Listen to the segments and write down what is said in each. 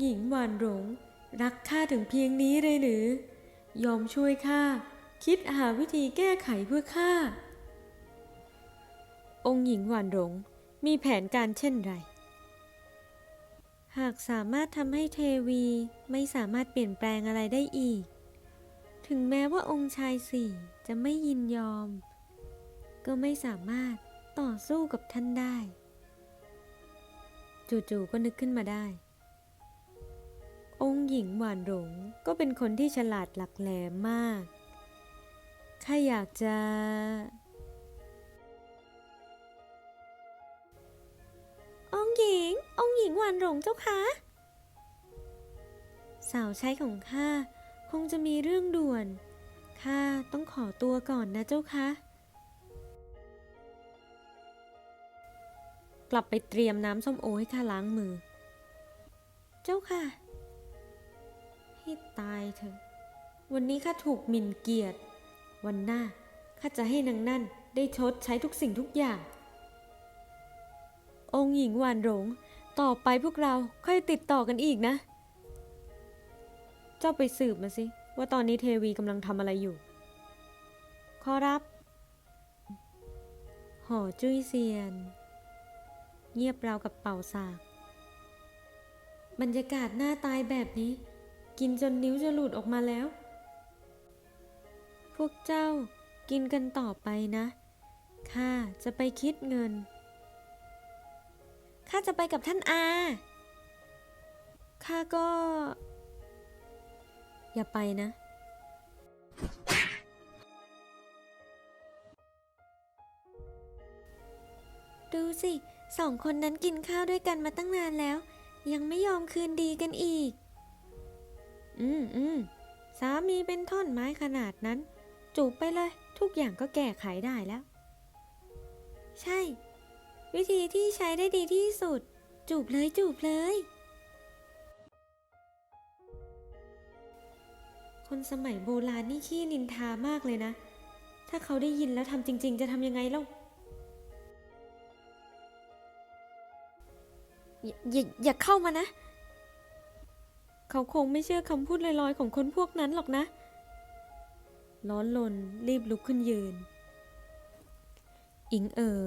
หญิงหวานหลงรักข้าถึงเพียงนี้เลยหรือยอมช่วยข้าคิดหาวิธีแก้ไขเพื่อข้าองค์หญิงหวานหลงมีแผนการเช่นไร หากสามารถทำให้เทวีไม่สามารถเปลี่ยนแปลงอะไรได้อีก ถึงแม้ว่าองค์ชายสี่จะไม่ยินยอม ก็ไม่สามารถต่อสู้กับท่านได้ จู่ๆก็นึกขึ้นมาได้ หญิงหวานหลงก็เป็นคนที่ฉลาดหลักแหลมมากข้าอยากจะ องหญิง องหญิงหวานหลงเจ้าคะสาวใช้ของข้าคงจะมีเรื่องด่วน ข้าต้องขอตัวก่อนนะเจ้าคะ กลับไปเตรียมน้ำส้มโอให้ข้าล้างมือ เจ้าค่ะ ให้ตายเถอะ วันนี้ข้าถูกหมิ่นเกียรติ วันหน้าข้าจะให้นางนั่นได้ชดใช้ทุกสิ่งทุกอย่าง องค์หญิงหวานหลง ต่อไปพวกเราค่อยติดต่อกันอีกนะ เจ้าไปสืบมาสิ ว่าตอนนี้เทวีกำลังทำอะไรอยู่ ขอรับ หอจุ้ยเซียน เงียบราวกับเป่าสาก บรรยากาศหน้าตายแบบนี้ กินจนนิ้วจะหลุดออกมาแล้ว พวกเจ้ากินกันต่อไปนะ ข้าจะไปคิดเงิน ข้าจะไปกับท่านอา ข้าก็ อย่าไปนะ ดูสิ สองคนนั้นกินข้าวด้วยกันมาตั้งนานแล้ว ยังไม่ยอมคืนดีกันอีก อืมอืมสามีเป็นท่อนไม้ขนาดนั้น จูบไปเลย ทุกอย่างก็แก้ไขได้แล้ว ใช่ วิธีที่ใช้ได้ดีที่สุด จูบเลยจูบเลย คนสมัยโบราณนี่ขี้นินทามากเลยนะ ถ้าเขาได้ยินแล้วทำจริง ๆ จะทำยังไงเล่าอย่าอย่าอย่าเข้ามานะ เขาคงไม่เชื่อคำพูดลอยๆ ของคนพวกนั้นหรอกนะ ร้อนลนรีบลุกขึ้นยืน อิงเอ๋อ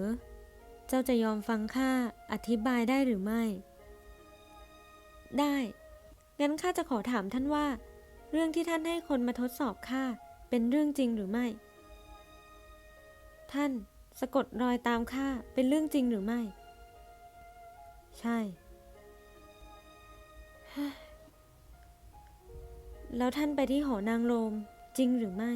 เจ้าจะยอมฟังข้าอธิบายได้หรือไม่ ได้ งั้นข้าจะขอถามท่านว่า เรื่องที่ท่านให้คนมาทดสอบข้าเป็นเรื่องจริงหรือไม่ ท่านสะกดรอยตามข้าเป็นเรื่องจริงหรือไม่ ใช่ แล้วท่านไปที่หอนางโลมจริงหรือไม่